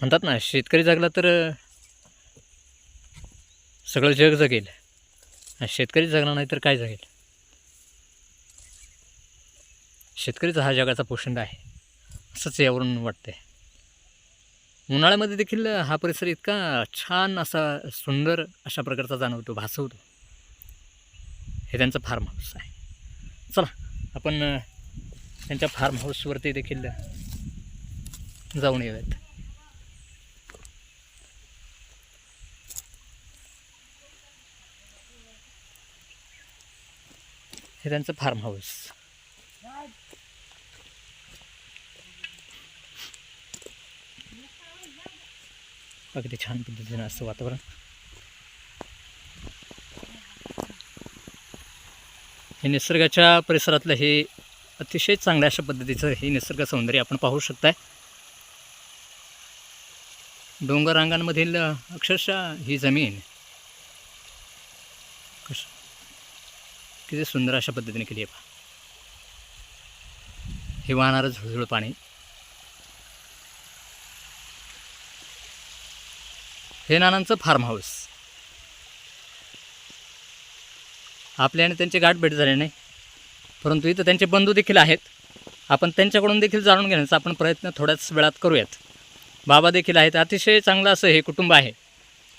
म्हणतात ना शेतकरी जगला तर सगळं जग जगेल. शेतकरी जगला नाही तर काय जगेल? शेतकरीचा हा जगाचा पोषंड आहे असंच यावरून वाटते उन्हाळ्यामध्ये देखील हा परिसर इतका छान असा सुंदर अशा प्रकारचा जाणवतो भासवतो. हे त्यांचं फार्म हाऊस आहे. चला आपण त्यांच्या फार्म हाऊसवरती देखील जाऊन येऊयात. हे त्यांचं फार्म हाऊस. अगदी छान पद्धतीनं असतं वातावरण. हे निसर्गाच्या परिसरातलं हे अतिशय चांगल्या अशा पद्धतीचं हे निसर्ग सौंदर्य आपण पाहू शकताय. डोंगरांगांमधील अक्षरशः ही जमीन किती सुंदर अशा पद्धतीने केली आहे पहा. हे वाहणारं झुळझुळ पाणी. हे नानांचं फार्म हाऊस आपल्या आणि त्यांची गाठ भेट झाली नाही. परंतु इथं त्यांचे बंधू देखील आहेत. आपण त्यांच्याकडून देखील जाणून घेण्याचा आपण प्रयत्न थोड्याच वेळात करूयात. बाबा देखील आहेत. अतिशय चांगलं असं हे कुटुंब आहे.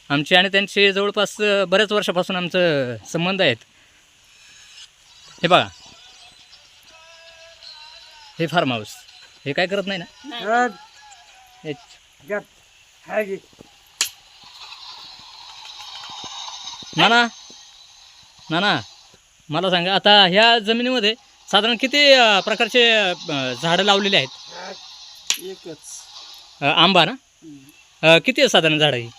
आमचे आणि त्यांचे जवळपास बऱ्याच वर्षापासून आमचं संबंध आहेत. हे बघा. हे फार्म हाऊस हे काय करत नाही ना? हे नाना. नाना मला सांगा आता ह्या जमिनीमध्ये साधारण किती अ, प्रकारचे अ, झाडं लावलेली आहेत? एकच. अ, आंबा ना? अ, किती आहे साधारण झाडं ही?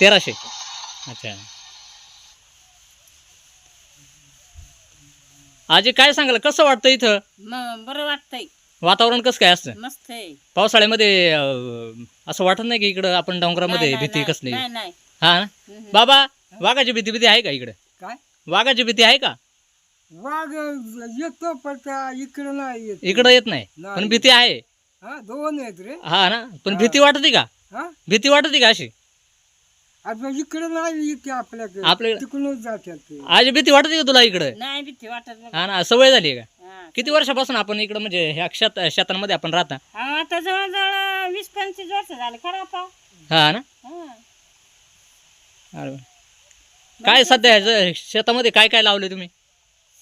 तेराशे. अच्छा. आजी काय सांगाल? कसं वाटतं इथं? बरं वाटतंय. वातावरण कसं काय असतं? मस्त आहे. पावसाळ्यामध्ये अ, असं वाटत नाही की इकडं आपण डोंगरामध्ये नाही, भीती नाही, कसली? नाही नाही. हा ना? हम्म. बाबा वाघाची भीती भीती आहे का इकडे? काय? वाघाची भीती आहे का? वाघ येतो पण त्या इकडं नाही येत. इकडं येत नाही पण. भीती आहे. हा दोन आहेत रे. हा ना? पण. भीती वाटते का? हा? भीती वाटते का अशी? आता इकडं नाही येते आपल्याकडे. आपल्याकडे- तिकडूनच जातात ते. आज भीती वाटते का तुला इकडं? नाही भीती वाटत बघ. हा ना सवय झाली आहे का? हा. किती वर्षापासून आपण इकडं म्हणजे ह्या शेत शेतांमध्ये आपण राहता? हा, आता जवळजवळ वीस पंचवीस वर्ष झाले. खरा पाव हा ना? हा. अरे वा. काय? सध्या शेतामध्ये काय काय लावले तुम्ही?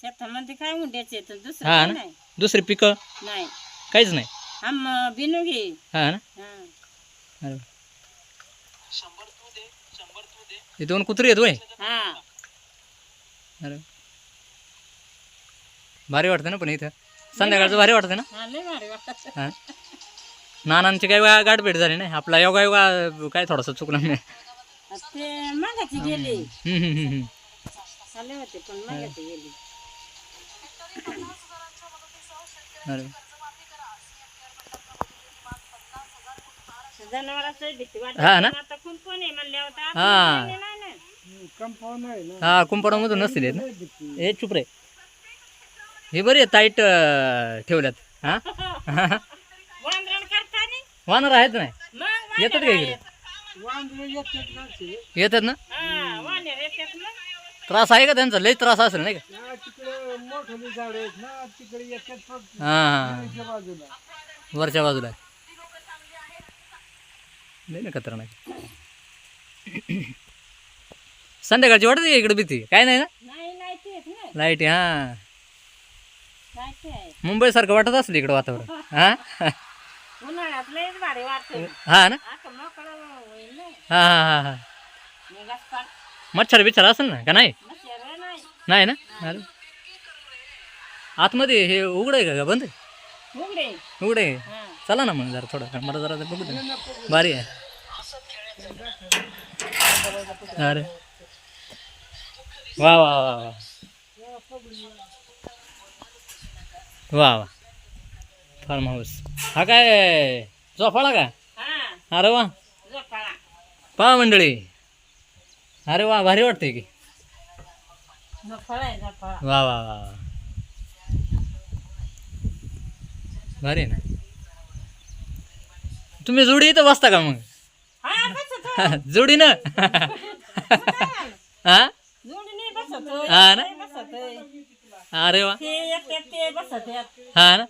शेतामध्ये काय उंड्याचे तर दुसरं हा काय ना? नाही. दुसरी पिकं? नाही. काहीच नाही. आम बिनू घे. हा ना? हा. अरे वा. हे दोन कुत्री आहेत वय हा. अरे. भारी वाटतं ना पण इथं. संध्याकाळचं भारी वाटतं ना? हा लय भारी वाटत. हा. नानांची काही वेळा गाठभेट झाली नाही. आपला योगा योगा काय थोडासा चुकला नाही. ते मागाची गेली. हम्म, हम्म, हम्म. आले होते पण मागाची गेली. अरे जनावराचं भीती वाटत हा ना? पण आता कोण कोण आहे म्हणल्यावर तर हा. आपण कोणी नाही ना. कंपाऊंड आहे ना. हा कुंपणामधून नसतील ना. हे चुप रे. हे बरे ताईट ठेवल्यात. हा? वानर आहेत नाही? येतात का वानर इकडे येतात ना? हा. त्रास आहे का त्यांचा? लई त्रास असेल नाही का? हा, तिकडे मोठे झाड आहेत ना तिकडे येतात फक्त हा हा खालच्या बाजूला वरच्या बाजूला लई ना कचरा नाही संध्याकाळची वाटते इकडे भीती? काय नाही ना? नाही नाही लाइट हा. आहे. मुंबईसारखं वाटत असेल इकडं वातावरण हा? हा ना? हा हा हा हा. मच्छर बिच्छर असेल ना का नाही? मच्छर नाही. नाही ना? अरे. आतमध्ये हे उघडं आहे का बंद उघडे उघडं आहे. चला ना मग जरा थोडं मला जरा बघू दे. भारी आहे. अरे। वाह वाह वा वा वा वा फार्म हाऊस हा काय? झोपाळा का? हा. अरे वा. पहा मंडळी. अरे वा भारी वाटते की. झोपाळा आहे झोपाळा. वा वा वा वा भारी ना? तुम्ही जोडी इथं बसता का मग? हा? बसतो जोडी ना? हा जोडीने बसतो हा ना? अरे वा. ते एक ते बसत हा ना?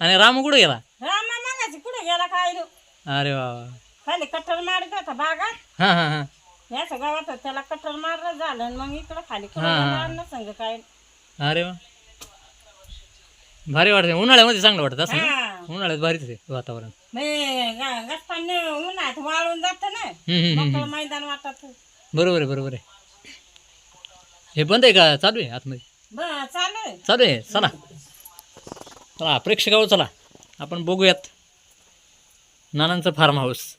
आणि रामू कुठे गेला? रामा मागायची कुठे गेला काय रे? अरे वा. वा. खाली कट्टर मारत होता बागात. हा हा हा. गावात होतं, त्याला कट्टर मारलं झालं आणि मग इकडं खाली हा, हा. कुठं संग काय. अरे वा. भारी वाटते उन्हाळ्यामध्ये चांगलं वाटत असं ना? हा. उन्हाळ्यात भारीच आहे वातावरण. उन्हात वाळून जात ना हम्म, हम्म, हम्म. मोकळं मैदान वाटत. बरोबर आहे बरोबर आहे. हे बंद आहे का? चालू आहे आतमध्ये? ब चालू आहे. चालू आहे? चला. चला प्रेक्षकावर चला. आपण बघूयात नानांचं फार्म हाऊस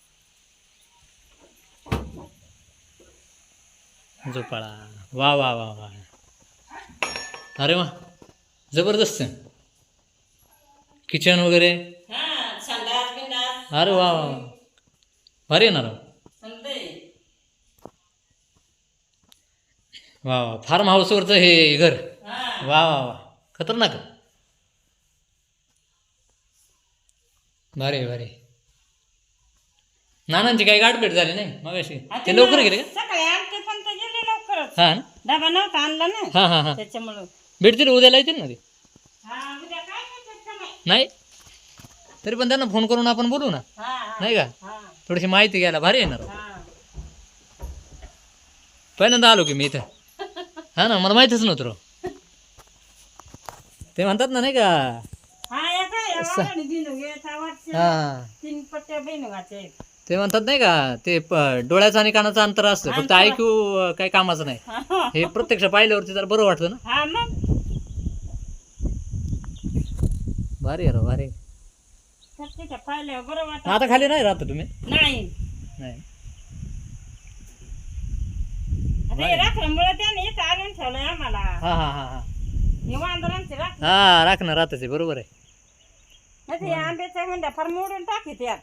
झोपाळा. वा वा वा वा. अरे वा. जबरदस्त. किचन वगैरे? हा अरे वा वा. भारी राव समजते वा वा. फार्म हाऊसवरचं हे घर. हा. वा वा वा. खतरनाक. भारी भारी. नानांची काही गाठभेट झाली नाही? मगाशी. ते लवकर गेले का? सकाळी आलते पण ते गेले लवकरच. हा ना? डबा नव्हता आणला ना हा हा हा. त्याच्यामुळं. भेटतील उद्याला येतील ना ते? नाही? तरी पण त्यांना फोन करून आपण बोलू ना. नाही का? थोडीशी माहिती घ्यायला भारी येणार पहिल्यांदा आलो की मी इथं. हा ना मला माहितीच नव्हतं राव ते म्हणतात ना नाही का? हा ते म्हणतात नाही का ते डोळ्याचं आणि कानाचं अंतर असतं. फक्त ऐकू काही कामाचं नाही. हा. हे प्रत्यक्ष पाहिल्यावरती जरा बरं वाटतं ना हा मग भारी आहे राव भारी बरं वाटत आता खाली नाही राहता तुम्ही? नाही. नाही. आता हे राखल्यामुळे त्याने इथं आणून ठेवलंय आम्हाला. हा हा हा हा. हे वांदरांचे राख हा राखणं राहतच आहे बरोबर आहे. नाही आंब्याच्या फार मोडून टाकी त्यात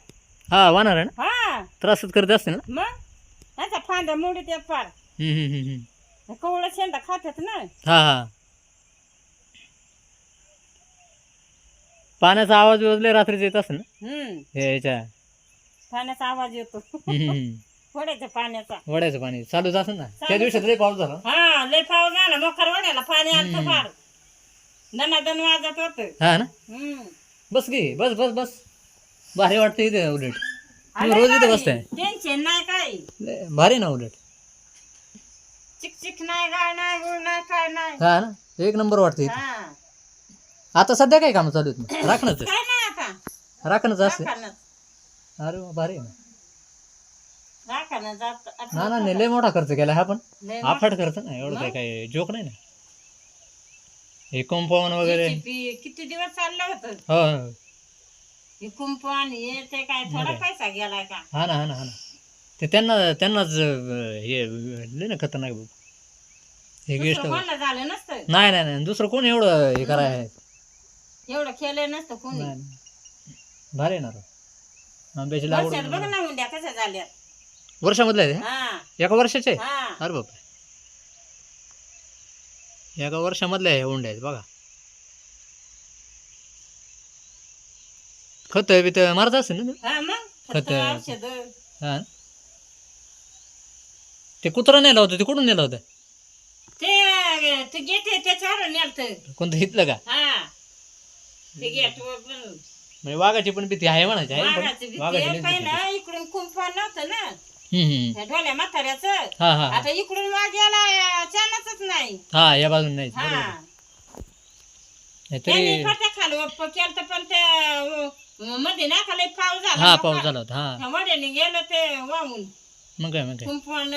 हा वाहणार आहे ना? हा. त्रासच करत असते ना? मग? त्याच्या फांद्या मोडी त्यात फार हम्म, हम्म, हम्म, हम्म. कवळं शेंडा खात्यात ना? हा हा. पाण्याचा आवाज वाजले रात्रीच येत असेल ना? हम्म. याच्या पाण्याचा आवाज येतो. वड्याच्या पाण्याचा. वड्याचं पाणी. चालूच असेल ना? त्या दिवसात लय पाऊस झाला. हा लय पाऊस झाला. मोकर वड्याला पाणी आलं फार. दनादन वाजत होत. हा ना? हम्म. बस की बस बस बस. भारी वाटतं इथे उलट. तुम्ही रोज इथे बसताय. टेन्शन नाही काय? लय भारी ना उलट. चिकचिक नाही गाय नाही गुळ नाही काय नाही. हा ना? एक नंबर वाटतं इथे. हा. आता सध्या काय काम चालू आहेत राखणच काय नाही आता. राखणच असते अरे वा, भारी आहे ना. ना ना नाही, लय मोठा खर्च केला हा पण. लय आफाट खर्च ना एवढं काय काय जोक नाही ना? हे कंपाऊंड वगैरे. किती किती दिवस चाललं होतं? हो. हो. हे कुंपण हे ते काय थोडा पैसा गेलाय का? हा ना हा ना हा ना. ते त्यांना त्यांनाच अं, हे लय ना खतरनाक. भाऊ हे गेस्ट दुसरं कोणाला झालं नसतं? नाही नाही नाही दुसरं कोण एवढं हे कराय एवढं केलं नसतं कोणी. भारी. आंब्याची लागवड वर्षात बघ ना मुंड्या कशा झाल्या वर्षामधलं आहे हा. ते? एका वर्षाचे? हा. अरे बापरे. एका वर्षामधल्या हे उंड्या आहेत बघा. खत बित मारत असेल ना? हा मग? खत. खत औषध. हा. ते कुत्रा नेला होता ते कुठून नेला होता? ते ते घेते त्याच्यावर नेलत. कोणतं हितलं का? हा. ते म्हणजे वाघाची पण भीती आहे म्हणायची आहे पण? वाघाची भीती वाघाची आहे. लईच भीती आहे. पहिलं इकडून कुंपण नव्हतं ना हम्म, हम्म. त्या ढोल्या म्हाताऱ्याचं हा हा हा. आता इकडून वाघ याला चालतच नाही हा या बाजून नाही हा बरोबर नाही त्यांनी तरी फट्या खाली केलं पण ते अं, मध्ये ना खाली पाऊस झाला हा. पाऊस झाला होता हा वड्याने गेलं ते वाहून मग काय मग काय कुंपण